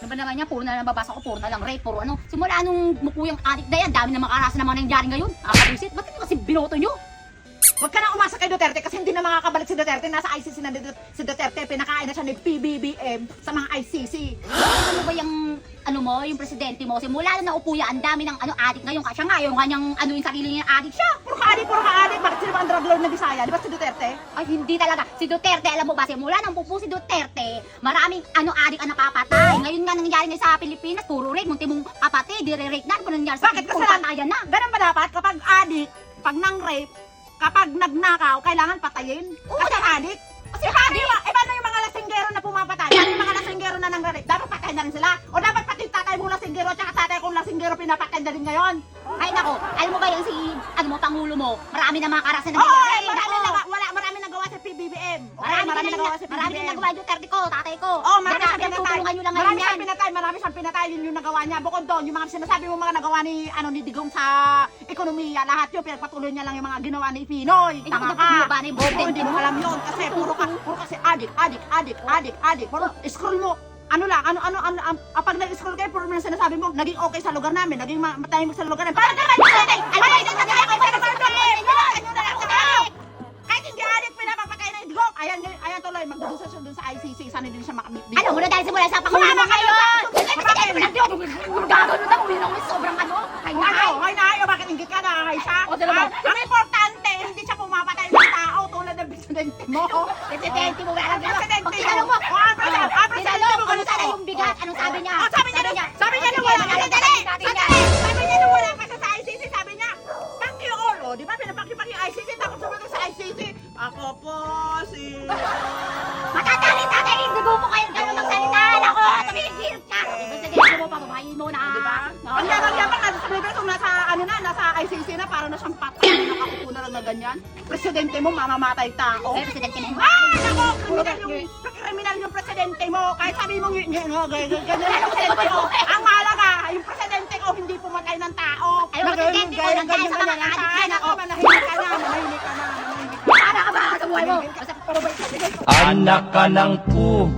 Ano ba naman yan? Puro na lang babasa ko, puro na lang rape, puro ano. Simula nung mukuyang adik na yan, dami na makarasan na mga nangyari ngayon. Nakakabusit. Ba't ito kasi binoto nyo? Huwag ka na umasa kay Duterte kasi hindi na makakabalik si Duterte. Nasa ICC na si Duterte. Pinakain na siya ni PBBM sa mga ICC. Ano ba yung, ano mo, yung presidente mo? Simula na naupo yan, ang dami ng ano adik ngayon. Kasi nga, yung kanyang, ano yung sarili niya adik siya. Puro ka-adik, puro ka-adik. Ba lord na Bisaya? Di ba si Duterte? Ay, hindi talaga. Si Duterte, alam mo ba, simula nang pupo si Duterte, maraming ano adik ang napapatay. Ngayon nga nangyari nga sa Pilipinas, puro rape, munti mong papatay, dire-rape na, ano nangyari sa Bakit kasalanan? patayan na. Ganun ba dapat? Kapag adik, pag nang rape, kapag nagnakaw, kailangan patayin? Kasi adik. Kasi adik, eh paano yung mga lasinggero na pumapatay? Paano yung mga lasinggero na nang rape? Dapat patay na rin sila? O dapat pati tatay mong lasinggero at saka tatay kong lasinggero pinapatay na rin ngayon? Ay nako, alam mo mo, pangulo mo, marami na mga karasan na eh, marami nagawa, wala, marami nagawa sa PBBM. Marami, marami na, nagawa sa PBBM. marami na nagawa yung Duterte ko, tatay ko. Oh, marami siyang pinatay. nyo lang Marami siyang pinatay, marami siyang pinatay. Yun yung nagawa niya. Bukod doon, yung mga sinasabi mo mga nagawa ni, ano, ni Digong sa ekonomiya, lahat yun, pinagpatuloy niya lang yung mga ginawa ni Pinoy. Tama ka. na Oo, hindi mo mo? alam yun. Kasi puro ka, puro kasi adik, adik, adik, adik, adik. Puro, scroll mo. Ano lang, ano, ano, ano, um, ah, pag nag-scroll kayo, puro na sinasabi mo, naging okay sa lugar namin, naging ma- matahimik sa lugar namin. Parang naman, adik, Alam mo, adik, ito adik, tuloy, magdudusa siya dun sa ICC. Sana din siya makamit. Ano, muna dahil simula sa pangulo mo Sumama kayo Kasi presidente mo lang yun. Gagano na, uwi na ako sobrang ano. Ay, Ano? ay. Hoy na ayo, bakit inggit ka na kay siya? O, ba? Ah, Ang importante, hindi siya pumapatay ng tao tulad ng presidente mo. Presidente mo, wala lang yun. Presidente Pag tinanong mo, mo. Ah, presidente- ah, presidente tinanong, mo, ano sana yung bigat? Anong sabi niya? Ah, sabi niya, na- sabi niya na wala wala kasi lang dali. sabi niya. Sandali. Sabi niya na wala kasi sa ICC, sabi niya, thank you all. O, di ba, pinapaki-paki ICC, tapos sumunod sa ICC. Ako po si... Matatalit tatay, hindi mo mo kayo ganun magsalita. Ako, tumigil ka. Presidente mo, pababayin mo na. Di ba? No? Ang yabang-yabang nasa Pilipinas, kung nasa, ano na, nasa ICC na, para na siyang patay, nakaupo na lang na ganyan. Presidente mo, mamamatay tao. Eh, presidente mo. Ah, nako, kriminal yung, kriminal yung presidente mo. Kahit sabi mo, ng ganyan, ganyan yung presidente mo. Ang mahalaga, yung presidente ko hindi pumatay ng tao. Ay, yung presidente ko, nandyan sa mga yan, Ako, ako. manahimik ka na, manahimik ka na, Anak ka ng pu.